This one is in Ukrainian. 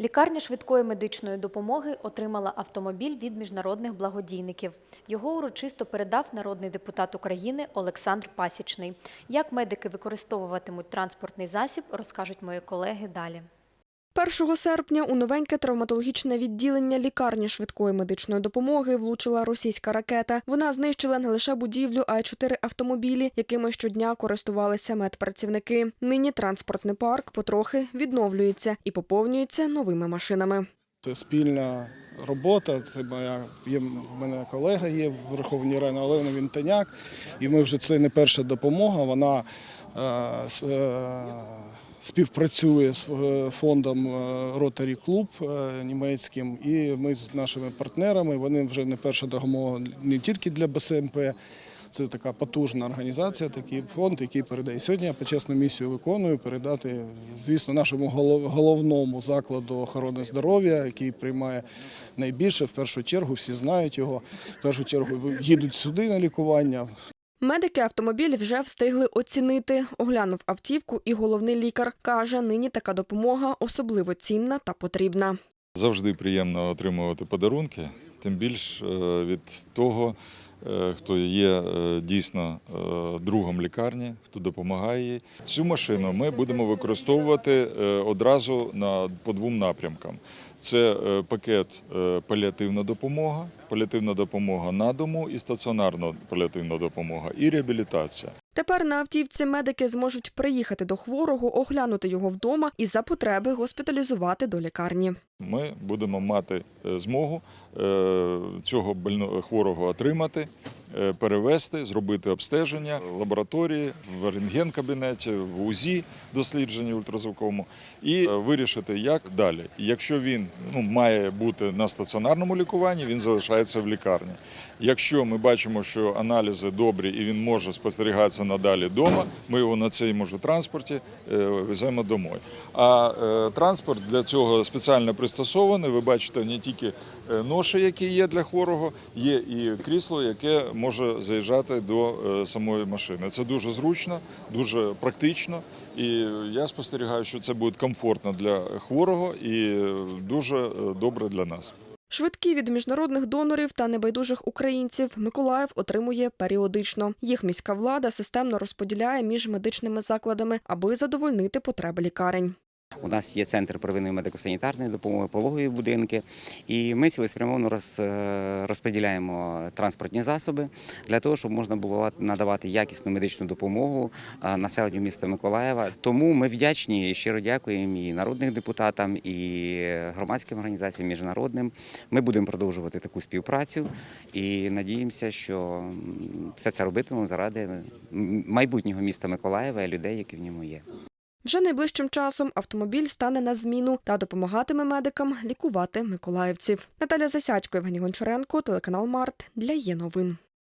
Лікарня швидкої медичної допомоги отримала автомобіль від міжнародних благодійників. Його урочисто передав народний депутат України Олександр Пасічний. Як медики використовуватимуть транспортний засіб, розкажуть мої колеги далі. 1 серпня у новеньке травматологічне відділення лікарні швидкої медичної допомоги влучила російська ракета. Вона знищила не лише будівлю, а й чотири автомобілі, якими щодня користувалися медпрацівники. Нині транспортний парк потрохи відновлюється і поповнюється новими машинами. Це спільна робота. Це моя є в мене колега є в Верховній Раді Олена Вінтоняк. І ми вже це не перша допомога. Вона е, е, співпрацює з е, фондом Rotary Club е, німецьким. І ми з нашими партнерами. Вони вже не перша допомога не тільки для БСМП. Це така потужна організація, такий фонд, який передає сьогодні. Я почесну місію виконую передати, звісно, нашому головному закладу охорони здоров'я, який приймає найбільше. В першу чергу всі знають його. В першу чергу їдуть сюди на лікування. Медики автомобіль вже встигли оцінити. Оглянув автівку і головний лікар. Каже, нині така допомога особливо цінна та потрібна. Завжди приємно отримувати подарунки, тим більш е, від того, хто є е, дійсно е, другом лікарні, хто допомагає їй. Цю машину ми будемо використовувати е, одразу на по двом напрямкам. Це е, пакет е, паліативна допомога, паліативна допомога на дому і стаціонарна паліативна допомога, і реабілітація. Тепер на автівці медики зможуть приїхати до хворого, оглянути його вдома і за потреби госпіталізувати до лікарні. Ми будемо мати е, змогу е, цього хворого отримати, е, перевести, зробити обстеження в лабораторії, в рентген-кабінеті, в УЗІ дослідженні ультразвуковому і вирішити, як далі. Якщо він ну, має бути на стаціонарному лікуванні, він залишається в лікарні. Якщо ми бачимо, що аналізи добрі і він може спостерігатися надалі вдома, ми його на цьому ж транспорті е, веземо домой. А е, транспорт для цього спеціально пристосований. Ви бачите не тільки е, ноші, які є для хворого, є і крісло, яке може заїжджати до самої машини. Це дуже зручно, дуже практично. І я спостерігаю, що це буде комфортно для хворого і дуже добре для нас. Швидкі від міжнародних донорів та небайдужих українців Миколаїв отримує періодично. Їх міська влада системно розподіляє між медичними закладами, аби задовольнити потреби лікарень. У нас є центр первинної медико-санітарної допомоги, пологові будинки, і ми цілеспрямовано роз, е, розподіляємо транспортні засоби для того, щоб можна було надавати якісну медичну допомогу е, населенню міста Миколаєва. Тому ми вдячні і щиро дякуємо і народним депутатам, і громадським організаціям, міжнародним. Ми будемо продовжувати таку співпрацю і надіємося, що все це робитимемо заради майбутнього міста Миколаєва і людей, які в ньому є. Вже найближчим часом автомобіль стане на зміну та допомагатиме медикам лікувати миколаївців. Наталя Засячко, Євгеній Гончаренко, телеканал Март для є новин.